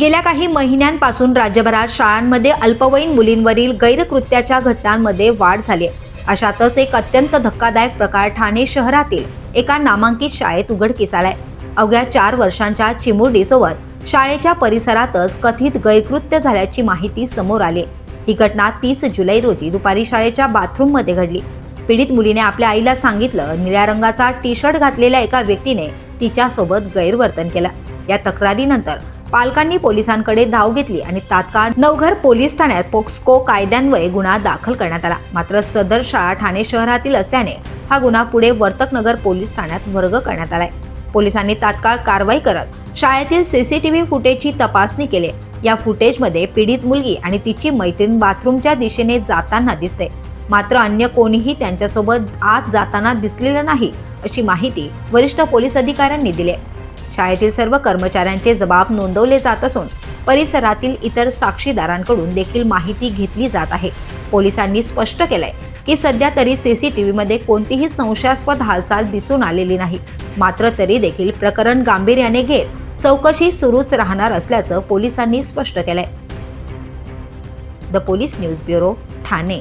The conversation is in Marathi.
गेल्या काही महिन्यांपासून राज्यभरात शाळांमध्ये अल्पवयीन मुलींवरील गैरकृत्याच्या घटनांमध्ये वाढ झाली अशातच एक अत्यंत धक्कादायक प्रकार ठाणे शहरातील एका नामांकित शाळेत उघडकीस आलाय अवघ्या चार वर्षांच्या चिमुरडीसोबत शाळेच्या परिसरातच कथित गैरकृत्य झाल्याची माहिती समोर आली ही घटना तीस जुलै रोजी दुपारी शाळेच्या बाथरूममध्ये घडली. पीडित मुलीने आपल्या आईला सांगितलं निळ्या रंगाचा टी शर्ट घातलेल्या एका व्यक्तीने तिच्यासोबत गैरवर्तन केलं. या तक्रारीनंतर पालकांनी पोलिसांकडे धाव घेतली आणि तात्काळ नवघर पोलीस ठाण्यात पोक्सको कायद्यान्वये गुन्हा दाखल करण्यात आला. मात्र सदर शाळा ठाणे शहरातील असल्याने हा गुन्हा पुढे वर्तकनगर पोलीस ठाण्यात वर्ग करण्यात आलाय. पोलिसांनी तात्काळ कारवाई करत शाळेतील सीसीटीव्ही फुटेजची तपासणी केली. या फुटेजमध्ये पीडित मुलगी आणि तिची मैत्रीण बाथरूमच्या दिशेने जाताना दिसते. मात्र अन्य कोणीही त्यांच्यासोबत आत जाताना दिसलेलं नाही अशी माहिती वरिष्ठ पोलीस अधिकाऱ्यांनी दिली आहे. शाळेतील सर्व कर्मचाऱ्यांचे जबाब नोंदवले जात असून परिसरातील इतर साक्षीदारांकडून देखील माहिती घेतली जात आहे. पोलिसांनी स्पष्ट केलंय की सध्या तरी सीसीटीव्हीमध्ये कोणतीही संशयास्पद हालचाल दिसून आलेली नाही. मात्र तरी देखील प्रकरण गांभीर्याने घेत चौकशी सुरूच राहणार असल्याचं पोलिसांनी स्पष्ट केलंय. The police news bureau Thane.